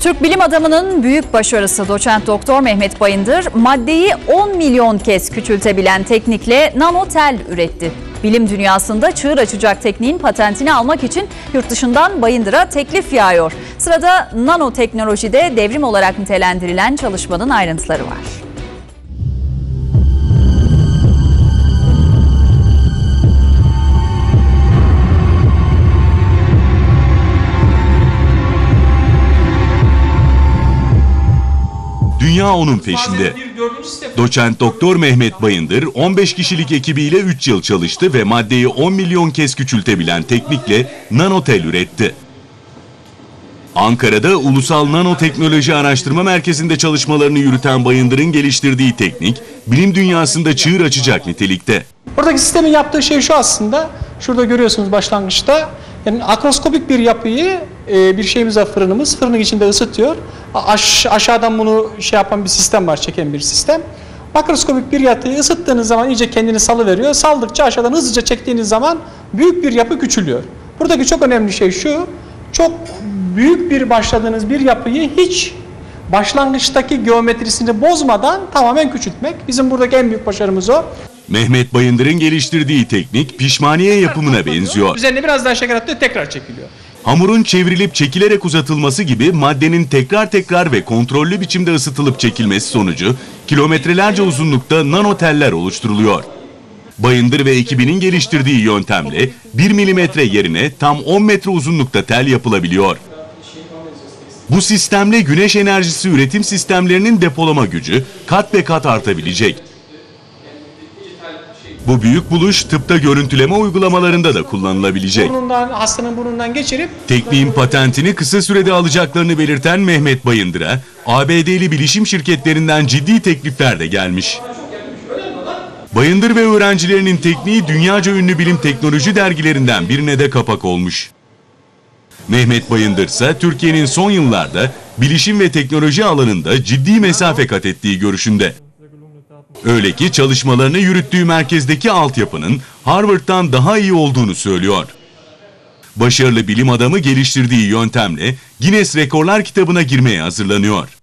Türk bilim adamının büyük başarısı doçent doktor Mehmet Bayındır maddeyi 10 milyon kez küçültebilen teknikle nanotel üretti. Bilim dünyasında çığır açacak tekniğin patentini almak için yurt dışından Bayındır'a teklif yağıyor. Sırada nanoteknolojide devrim olarak nitelendirilen çalışmanın ayrıntıları var. Dünya onun peşinde. Doçent Doktor Mehmet Bayındır 15 kişilik ekibiyle 3 yıl çalıştı ve maddeyi 10 milyon kez küçültebilen teknikle nanotel üretti. Ankara'da Ulusal Nanoteknoloji Araştırma Merkezi'nde çalışmalarını yürüten Bayındır'ın geliştirdiği teknik, bilim dünyasında çığır açacak nitelikte. Buradaki sistemin yaptığı şey şu aslında. Şurada görüyorsunuz başlangıçta. Yani akroskopik bir yapıyı e, bir şeyimiz var fırınımız. Fırının içinde ısıtıyor. Aş, aşağıdan bunu şey yapan bir sistem var, çeken bir sistem. Makroskopik bir yapıyı ısıttığınız zaman iyice kendini salıveriyor. Saldıkça aşağıdan hızlıca çektiğiniz zaman büyük bir yapı küçülüyor. Buradaki çok önemli şey şu. Çok büyük bir başladığınız bir yapıyı hiç başlangıçtaki geometrisini bozmadan tamamen küçültmek. Bizim buradaki en büyük başarımız o. Mehmet Bayındır'ın geliştirdiği teknik pişmaniye yapımına benziyor. Üzerine biraz daha şeker atıyor tekrar çekiliyor. Hamurun çevrilip çekilerek uzatılması gibi maddenin tekrar tekrar ve kontrollü biçimde ısıtılıp çekilmesi sonucu kilometrelerce uzunlukta nanoteller oluşturuluyor. Bayındır ve ekibinin geliştirdiği yöntemle 1 milimetre yerine tam 10 metre uzunlukta tel yapılabiliyor. Bu sistemle güneş enerjisi üretim sistemlerinin depolama gücü kat be kat artabilecek. Bu büyük buluş tıpta görüntüleme uygulamalarında da kullanılabilecek. Burnundan, hastanın burnundan geçirip Tekniğin patentini kısa sürede alacaklarını belirten Mehmet Bayındır'a ABD'li bilişim şirketlerinden ciddi teklifler de gelmiş. Bayındır ve öğrencilerinin tekniği dünyaca ünlü bilim teknoloji dergilerinden birine de kapak olmuş. Mehmet Bayındır ise Türkiye'nin son yıllarda bilişim ve teknoloji alanında ciddi mesafe kat ettiği görüşünde. Öyle ki çalışmalarını yürüttüğü merkezdeki altyapının Harvard'dan daha iyi olduğunu söylüyor. Başarılı bilim adamı geliştirdiği yöntemle Guinness Rekorlar kitabına girmeye hazırlanıyor.